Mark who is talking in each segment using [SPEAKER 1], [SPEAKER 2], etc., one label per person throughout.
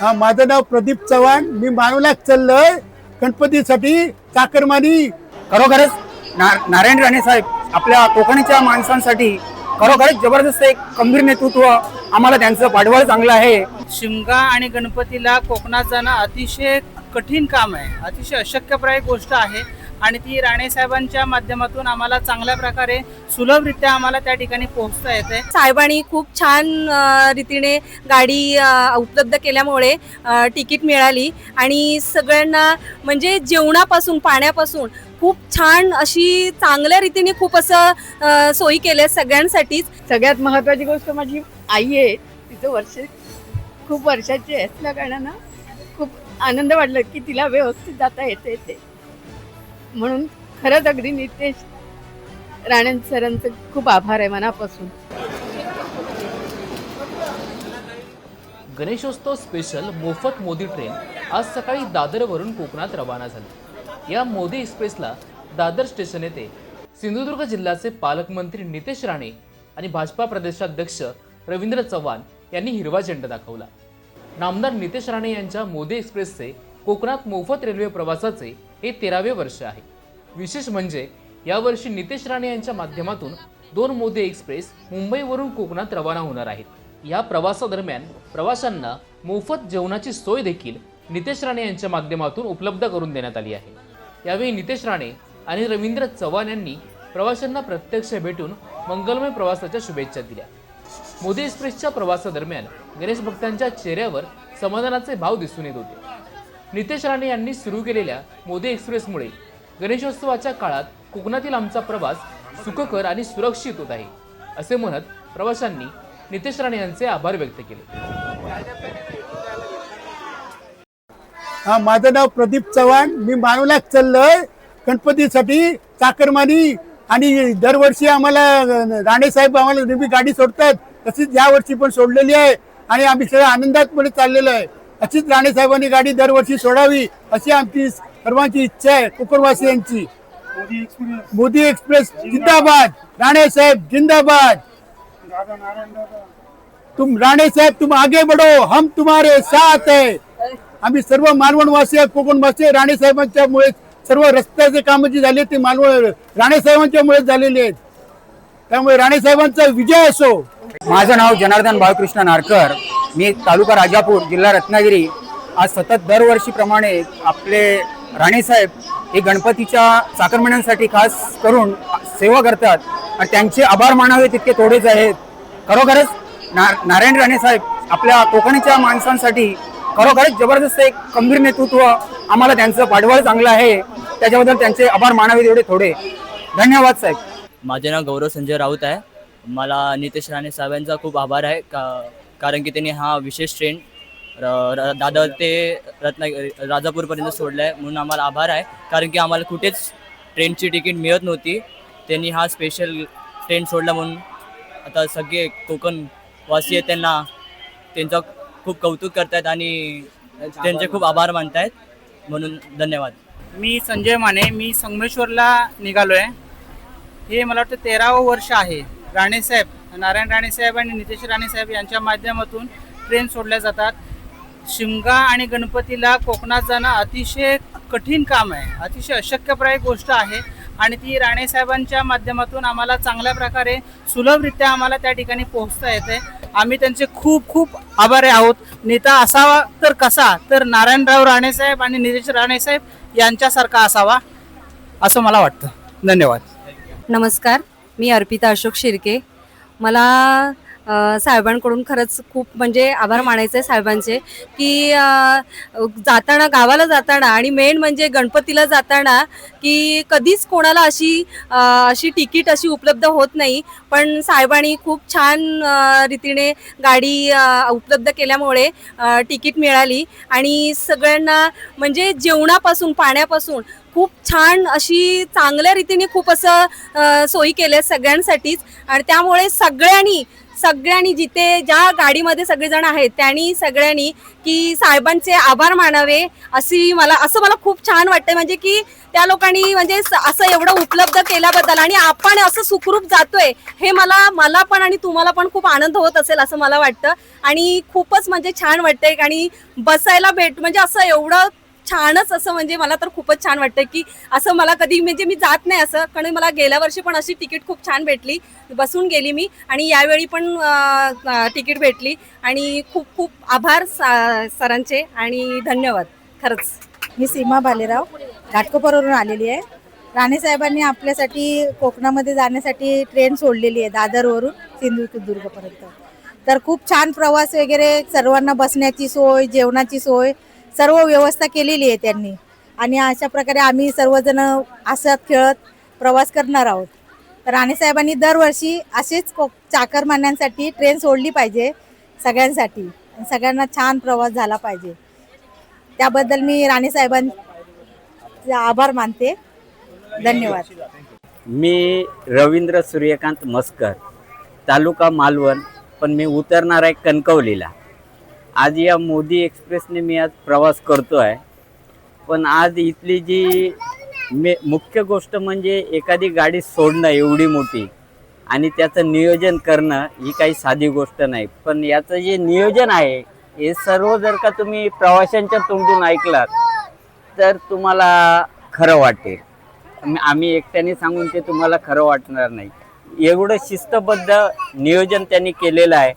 [SPEAKER 1] हा माझं नाव प्रदीप चव्हाण. मी मानवलाच चाललोय. गणपतीसाठी चाकरमानी.
[SPEAKER 2] खरोखरच ना- नारायण राणे साहेब आपल्या कोकणच्या माणसांसाठी खरोखरच जबरदस्त एक खंबीर नेतृत्व आम्हाला त्यांचं पाठबळ चांगलं आहे.
[SPEAKER 3] शिमगा आणि गणपतीला कोकणात जाणं अतिशय कठीण काम आहे. अतिशय अशक्यप्राय गोष्ट आहे. आणि ती राणे साहेबांच्या माध्यमातून आम्हाला चांगल्या प्रकारे सुलभरित्या आम्हाला त्या ठिकाणी पोहोचता येते.
[SPEAKER 4] साहेबांनी खूप छान रीतीने गाडी उपलब्ध केल्यामुळे तिकीट मिळाली. आणि सगळ्यांना म्हणजे जेवणापासून पाण्यापासून खूप छान अशी चांगल्या रीतीने खूप असं सोयी केल्या सगळ्यांसाठीच.
[SPEAKER 5] सगळ्यात महत्वाची गोष्ट माझी आई आहे. तिचं वर्ष खूप वर्षाची आहे. असल्या कारणानं खूप आनंद वाटला की तिला व्यवस्थित जाता येते ते. म्हणून खरंच अगदी नितेश राणे सरांचं खूप आभार आहे मनापासून.
[SPEAKER 6] गणेशोत्सव स्पेशल मोफत मोदी ट्रेन आज सकाळी दादरवरून कोकणात रवाना झाली. या मोदी एक्सप्रेसला दादर स्टेशन येथे सिंधुदुर्ग जिल्ह्याचे पालकमंत्री नितेश राणे आणि भाजपा प्रदेशाध्यक्ष रवींद्र चव्हाण यांनी हिरवा झेंडा दाखवला. नामदार नितेश राणे यांच्या मोदी एक्सप्रेसचे कोकणात मोफत रेल्वे प्रवासाचे हे तेरावे वर्ष आहे. विशेष म्हणजे यावर्षी नितेश राणे यांच्या माध्यमातून दोन मोदी एक्सप्रेस मुंबईवरून कोकणात रवाना होणार आहेत. या प्रवासादरम्यान प्रवाशांना मोफत जेवणाची सोय देखील नितेश राणे यांच्या माध्यमातून उपलब्ध करून देण्यात आली आहे. यावेळी नितेश राणे आणि रवींद्र चव्हाण यांनी प्रवाशांना प्रत्यक्ष भेटून मंगलमय प्रवासाच्या शुभेच्छा दिल्या. मोदी एक्सप्रेसच्या प्रवासादरम्यान गणेश भक्तांच्या चेहऱ्यावर समाधानाचे भाव दिसून येत होते. नितेश राणे यांनी सुरू केलेल्या मोदी एक्सप्रेसमुळे गणेशोत्सवाच्या काळात कोकणातील आमचा प्रवास सुखकर आणि सुरक्षित होत आहे असे म्हणत प्रवाशांनी नितेश राणे यांचे आभार व्यक्त केले.
[SPEAKER 1] हा माझं नाव प्रदीप चव्हाण. मी मानवलाच चाललोय. गणपतीसाठी चाकरमानी आणि दरवर्षी आम्हाला राणे साहेब आम्हाला नेहमी गाडी सोडतात. तशीच या वर्षी पण सोडलेली आहे आणि आम्ही सगळ्या आनंदात मध्ये चाललेलो आहे. अशीच राणे साहेबांनी गाडी दरवर्षी सोडावी अशी आमची सर्वांची इच्छा आहे कोकणवासियांची मोदी एक्सप्रेस. जिंदाबाद. राणे साहेब जिंदाबाद. तुम राणे साहेब तुम आगे बढ़ो हम तुम्हारे साथ है. आम्ही सर्व मालवणवासी आहे, कोकणवासी राणे साहेबांच्या मुळे सर्व रस्त्याचे कामं जी झाली ते मालवण राणे साहेबांच्या मुळे झालेले आहेत. त्यामुळे राणे साहेबांचा विजय असो.
[SPEAKER 2] माझं नाव जनार्दन बाळकृष्ण नारकर. मी तालुका राजापूर जिल्हा रत्नागिरी. आज सतत दरवर्षीप्रमाणे आपले राणेसाहेब हे गणपतीच्या चाकरमण्यांसाठी खास करून सेवा करतात आणि त्यांचे आभार मानावे तितके थोडेच आहेत. खरोखरच ना नारायण राणे साहेब आपल्या कोकणच्या माणसांसाठी खरोखरच जबरदस्त एक खंबीर नेतृत्व आम्हाला त्यांचं पाठबळ चांगलं आहे. त्याच्याबद्दल त्यांचे आभार मानावे तेवढे थोडे. धन्यवाद साहेब.
[SPEAKER 7] माझे नाव गौरव संजय राऊत आहे. मला नितेश राणे साहेबांचा खूप आभार आहे. का कारण की त्यांनी हा विशेष ट्रेन र- र- दादर ते रत्नागिरी राजापूरपर्यंत सोडला आहे म्हणून आम्हाला आभार आहे. कारण की आम्हाला कुठेच ट्रेनची तिकीट मिळत नव्हती. त्यांनी हा स्पेशल ट्रेन सोडला म्हणून. आता सगळे कोकणवासी आहेत त्यांना त्यांचं खूप कौतुक करतायत आणि त्यांचे खूप आभार मानतायत. म्हणून धन्यवाद.
[SPEAKER 3] मी संजय माने मी संगमेश्वरला निघालो आहे हे मला वाटतं तेरावं वर्ष आहे. राणेसाहेब नारायण राणेसाहेब आणि नितेश राणेसाहेब यांच्या माध्यमातून ट्रेन सोडल्या जातात. शिमगा आणि गणपतीला कोकणात जाणं अतिशय कठीण काम आहे. अतिशय अशक्यप्राय गोष्ट आहे आणि ती राणेसाहेबांच्या माध्यमातून आम्हाला चांगल्या प्रकारे सुलभरित्या आम्हाला त्या ठिकाणी पोहोचता येते. आम्ही त्यांचे खूप खूप आभारी आहोत. नेता असावा तर कसा? तर नारायणराव राणेसाहेब आणि नितेश राणेसाहेब यांच्यासारखा असावा असं मला वाटतं. धन्यवाद.
[SPEAKER 4] नमस्कार मी अर्पिता अशोक शिर्के. मला साहेबांकडून खरंच खूप म्हणजे आभार मानायचे आहे साहेबांचे की जाताना गावाला जाताना आणि मेन म्हणजे गणपतीला जाताना की कधीच कोणाला अशी अशी तिकीट अशी उपलब्ध होत नाही. पण साहेबांनी खूप छान रीतीने गाडी उपलब्ध केल्यामुळे तिकीट मिळाली. आणि सगळ्यांना म्हणजे जेवणापासून पाण्यापासून खूप छान अशी चांगल्या रीतीने खूप असं सोयी केल्या सगळ्यांसाठीच. आणि त्यामुळे सगळ्यांनी सगळ्यांनी जिथे ज्या गाडीमध्ये सगळेजण आहेत त्यांनी सगळ्यांनी की साहेबांचे आभार मानावे अशी मला असं मला खूप छान वाटतं म्हणजे की त्या लोकांनी म्हणजे स- असं एवढं उपलब्ध केल्याबद्दल आणि आपण असं सुखरूप जातोय हे मला मला पण आणि तुम्हाला पण खूप आनंद होत असेल असं मला वाटतं. आणि खूपच म्हणजे छान वाटतंय. आणि बसायला भेट म्हणजे असं एवढं छानच असं म्हणजे मला तर खूपच छान वाटतं की असं मला कधी म्हणजे मी जात नाही असं. कारण मला गेल्या वर्षी पण अशी तिकीट खूप छान भेटली. बसून गेली मी आणि यावेळी पण तिकीट भेटली. आणि खूप खूप आभार सा- सरांचे आणि धन्यवाद. खरंच.
[SPEAKER 8] मी सीमा भालेराव घाटकोपरवरून आलेली आहे. राणेसाहेबांनी आपल्यासाठी कोकणामध्ये जाण्यासाठी ट्रेन सोडलेली आहे दादरवरून सिंधुदुर्गपर्यंत. तर खूप छान प्रवास वगैरे सर्वांना बसण्याची सोय जेवणाची सोय सर्व व्यवस्था केलेली आहे त्यांनी. आणि अशा प्रकारे आम्ही सर्वजण असत खेळत प्रवास करणार आहोत. तर राणेसाहेबांनी दरवर्षी असेच को चाकरमान्यांसाठी ट्रेन सोडली पाहिजे सगळ्यांसाठी. आणि सगळ्यांना छान प्रवास झाला पाहिजे. त्याबद्दल मी राणेसाहेबांचे आभार मानते. धन्यवाद.
[SPEAKER 9] मी रवींद्र सूर्यकांत मस्कर तालुका मालवण पण मी उतरणार आहे कणकवलीला. आज या मोदी एक्सप्रेसने मी आज प्रवास करतो आहे पण आज इथली जी मे मुख्य गोष्ट म्हणजे एखादी गाडी सोडणं एवढी मोठी आणि त्याचं नियोजन करणं ही काही साधी गोष्ट नाही. पण याचं जे नियोजन आहे हे सर्व जर का तुम्ही प्रवाशांच्या तोंडून ऐकलात तर तुम्हाला खरं वाटेल. आम्ही- आम्ही एकट्याने सांगून ते तुम्हाला खरं वाटणार नाही. एवढं शिस्तबद्ध नियोजन त्यांनी केलेलं आहे.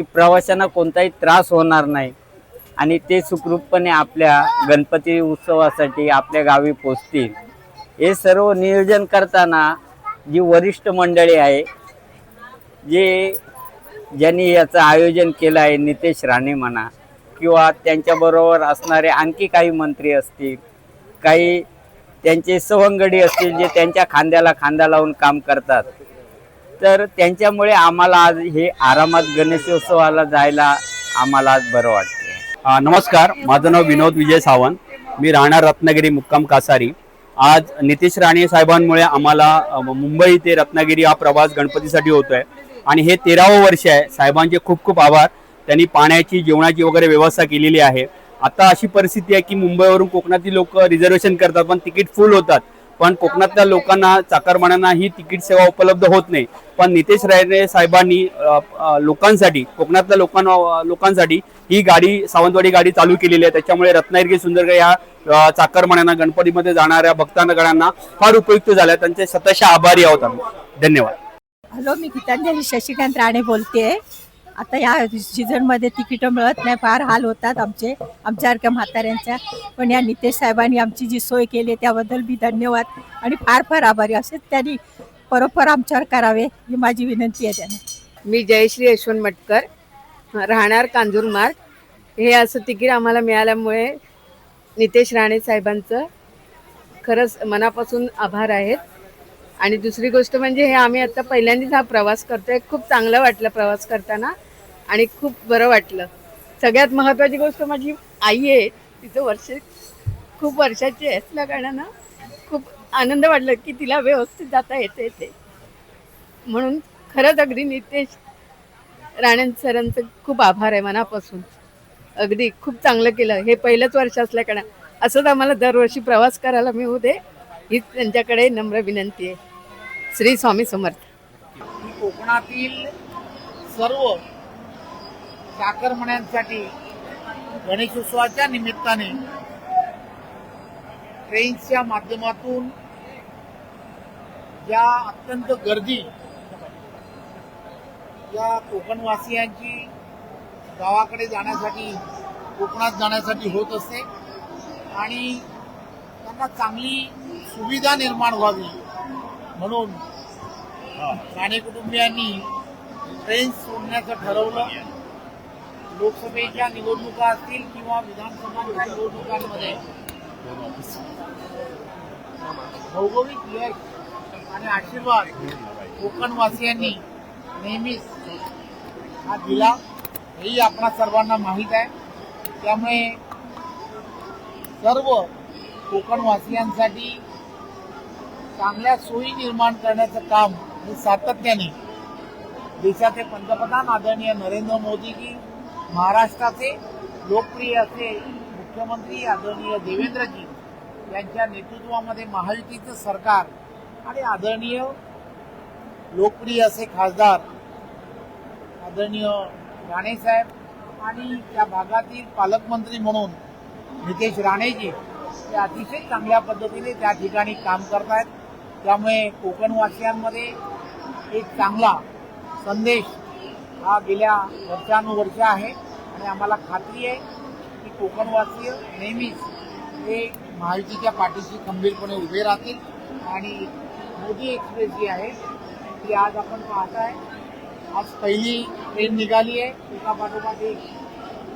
[SPEAKER 9] की प्रवाशांना कोणताही त्रास होणार नाही. आणि ते सुखरूपपणे आपल्या गणपती उत्सवासाठी आपल्या गावी पोचतील. हे सर्व नियोजन करताना जी वरिष्ठ मंडळी आहे जे ज्यांनी याचं आयोजन केलं आहे नितेश राणे म्हणा किंवा त्यांच्याबरोबर असणारे आणखी काही मंत्री असतील काही त्यांचे सवंगडी असतील जे त्यांच्या खांद्याला खांदा लावून काम करतात तर त्यांच्यामुळे आम्हाला आज हे आरामात गणेशोत्सवाला जायला आम्हाला आज बरं वाटते
[SPEAKER 10] नमस्कार माझं नाव विनोद विजय सावंत. मी राहणार रत्नागिरी मुक्काम कासारी. आज नितीश राणे साहेबांमुळे आम्हाला मुंबई ते रत्नागिरी हा प्रवास गणपतीसाठी होतो आहे आणि हे तेरावं वर्ष आहे. साहेबांचे खूप खूप आभार. त्यांनी पाण्याची जेवणाची वगैरे व्यवस्था केलेली आहे. आता अशी परिस्थिती आहे की मुंबईवरून कोकणातील लोक रिझर्वेशन करतात पण तिकीट फुल होतात. पण कोकणातल्या लोकांना चाकरमान्यांना ही तिकीट सेवा उपलब्ध होत नाही. पण नितेश राणे साहेबांनी लोकांसाठी कोकणातल्या लोकांना लोकांसाठी ही गाडी सावंतवाडी गाडी चालू केलेली आहे. त्याच्यामुळे रत्नागिरी सुंदरगड या चाकरमान्यांना गणपतीमध्ये जाणाऱ्या भक्तांना फार उपयुक्त झाल्या त्यांचे सतशा आभारी आहोत आम्ही. धन्यवाद.
[SPEAKER 8] हॅलो मी गीतांजली शशिकांत राणे बोलते आता या सीझनमध्ये तिकीटं मिळत नाही. फार हाल होतात आमचे आमच्यासारख्या म्हाताऱ्यांच्या. पण या नितेश साहेबांनी आमची जी सोय केली त्याबद्दल मी धन्यवाद आणि फार फार आभारी. असेच त्यांनी परोपर आमच्यावर करावे ही माझी विनंती आहे त्यांना.
[SPEAKER 5] मी जयश्री यशवंत मटकर राहणार कांजूरमार्ग हे असं तिकीट आम्हाला मिळाल्यामुळे नितेश राणे साहेबांचं खरंच मनापासून आभार आहेत. आणि दुसरी गोष्ट म्हणजे हे आम्ही आता पहिल्यांदाच हा प्रवास करतोय. खूप चांगलं वाटलं प्रवास करताना आणि खूप बरं वाटलं. सगळ्यात महत्त्वाची गोष्ट माझी आई आहे. तिचं वर्ष खूप वर्षाची आहे. असल्या कारणानं खूप आनंद वाटलं की तिला व्यवस्थित जाता येते ते. म्हणून खरंच अगदी नितेश राणेंद सरांचं खूप आभार आहे मनापासून. अगदी खूप चांगलं केलं. हे पहिलंच वर्ष असल्याकडं असंच आम्हाला दरवर्षी प्रवास करायला मिळू दे. हीच त्यांच्याकडे नम्र विनंती आहे. श्री स्वामी समर्थ.
[SPEAKER 11] कोकणातील सर्व चाकरमण्यांसाठी गणेशोत्सवाच्या निमित्ताने ट्रेन्सच्या माध्यमातून या अत्यंत गर्दी या कोकणवासियांची गावाकडे जाण्यासाठी कोकणात जाण्यासाठी होत असते आणि त्यांना चांगली सुविधा निर्माण व्हावी. म्हणून राणे कुटुंबियांनी ट्रेन सोडण्याचं ठरवलं. लोकसभेच्या निवडणुका असतील किंवा विधानसभांच्या निवडणुकांमध्ये. भौगोलिक यश आणि आशीर्वाद कोकणवासियांनी नेहमीच हा दिला. हेही आपणा सर्वांना माहीत आहे. त्यामुळे सर्व कोकणवासियांसाठी चांगल्या सोयी निर्माण करण्याचं काम हे सातत्याने देशाचे पंतप्रधान आदरणीय नरेंद्र मोदीजी महाराष्ट्राचे लोकप्रिय असे मुख्यमंत्री आदरणीय देवेंद्रजी यांच्या नेतृत्वामध्ये महायुतीचं सरकार आणि आदरणीय लोकप्रिय असे खासदार आदरणीय राणेसाहेब आणि त्या भागातील पालकमंत्री म्हणून नितेश राणेजी ते अतिशय चांगल्या पद्धतीने त्या ठिकाणी काम करतायत. त्यामुळे कोकणवासियांमध्ये एक चांगला संदेश हा गेल्या वर्षानुवर्ष आहे. आणि आम्हाला खात्री आहे की कोकणवासीय नेहमीच हे महायुतीच्या पाठीशी खंबीरपणे उभे राहतील. आणि मोदी एक्सप्रेस जी आहे ती आज आपण पाहत आहे आज पहिली ट्रेन निघाली आहे. एका पाठोपाठ एक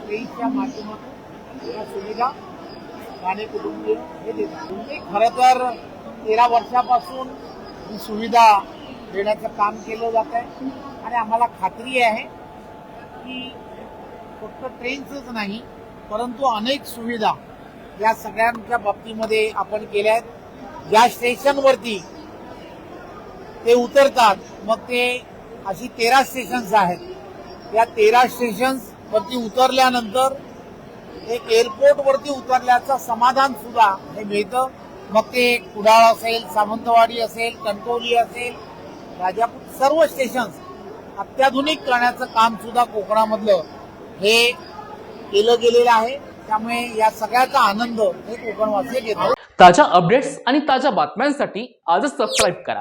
[SPEAKER 11] ट्रेनच्या माध्यमातून या सुविधा राणे कुटुंबीय हे देतात. म्हणजे खरं तर तेरा वर्षापासून ही सुविधा देण्याचं काम केलं जात आहे. आणि आम्हाला खात्री आहे की फक्त ट्रेनचंच नाही परंतु अनेक सुविधा या सगळ्यांच्या बाबतीमध्ये आपण केल्या आहेत. ज्या स्टेशनवरती ते उतरतात मग ते अशी तेरा स्टेशन्स आहेत. या तेरा स्टेशन्स वरती उतरल्यानंतर एक एअरपोर्टवरती उतरल्याचं समाधान सुद्धा हे मिळतं. मग ते कुडाळ असेल सावंतवाडी असेल कणकवली असेल राजापूर सर्व स्टेशन्स अत्याधुनिक करण्याचं काम सुद्धा कोकणामधलं हे केलं गेलेलं आहे. त्यामुळे या सगळ्याचा आनंद हे कोकणवासी घेतो
[SPEAKER 6] ताज्या अपडेट्स आणि ताज्या बातम्यांसाठी आजच सबस्क्राईब करा.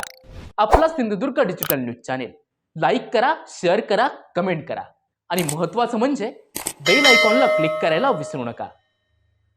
[SPEAKER 6] आपला Sindhudurg digital news channel like करा शेअर करा कमेंट करा. आणि महत्वाचं म्हणजे बेल आयकॉनला क्लिक करायला विसरू नका.